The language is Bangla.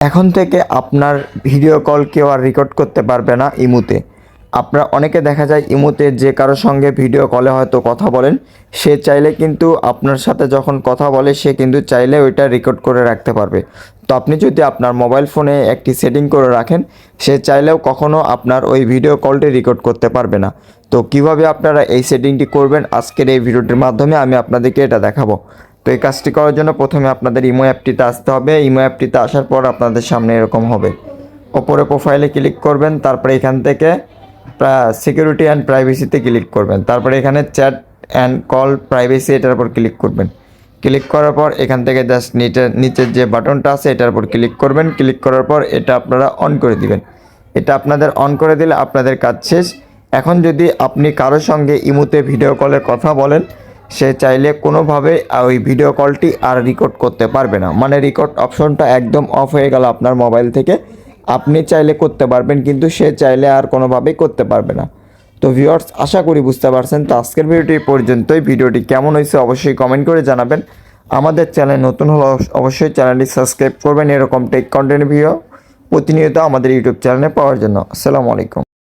এখন থেকে আপনার ভিডিও কল কেউ আর রেকর্ড করতে পারবে না ইমুতে। আপনার অনেকে দেখা যায় ইমুতে যে কারোর সঙ্গে ভিডিও কলে হয়তো কথা বলেন, সে চাইলে কিন্তু আপনার সাথে যখন কথা বলে, সে কিন্তু চাইলে ওইটা রেকর্ড করে রাখতে পারবে। তো আপনি যদি আপনার মোবাইল ফোনে একটি সেটিং করে রাখেন, সে চাইলেও কখনো আপনার ওই ভিডিও কলটি রেকর্ড করতে পারবে না। তো কীভাবে আপনারা এই সেটিংটি করবেন, আজকের এই ভিডিওটির মাধ্যমে আমি আপনাদেরকে এটা দেখাবো। তো এই কাজটি করার জন্য প্রথমে আপনাদের ইমো অ্যাপটিতে আসতে হবে। ইমো অ্যাপটিতে আসার পর আপনাদের সামনে এরকম হবে। ওপরে প্রোফাইলে ক্লিক করবেন, তারপরে এখান থেকে সিকিউরিটি অ্যান্ড প্রাইভেসিতে ক্লিক করবেন। তারপরে এখানে চ্যাট অ্যান্ড কল প্রাইভেসি এটার উপর ক্লিক করবেন। ক্লিক করার পর এখান থেকে জাস্ট নিচে নিচের যে বাটনটা আছে এটার উপর ক্লিক করবেন। ক্লিক করার পর এটা আপনারা অন করে দিবেন। এটা আপনাদের অন করে দিলে আপনাদের কাজ শেষ। এখন যদি আপনি কারোর সঙ্গে ইমুতে ভিডিও কলে কথা বলেন সে চাইলে কোনোভাবে ওই ভিডিও কলটি আর রেকর্ড করতে পারবে না। মানে রেকর্ড অপশনটা একদম অফ হয়ে গেল আপনার মোবাইল থেকে। আপনি চাইলে করতে পারবেন, কিন্তু সে চাইলে আর কোনোভাবেই করতে পারবে না। তো ভিউয়ার্স আশা করি বুঝতে পারছেন। তো আজকের ভিডিওটি পর্যন্তই। ভিডিওটি কেমন হয়েছে অবশ্যই কমেন্ট করে জানাবেন। আমাদের চ্যানেল নতুন হলে অবশ্যই চ্যানেলটি সাবস্ক্রাইব করবেন। এরকম টেক কন্টেন্ট ভিডিও প্রতিনিয়ত আমাদের ইউটিউব চ্যানেলে পাওয়ার জন্য। আসসালামু আলাইকুম।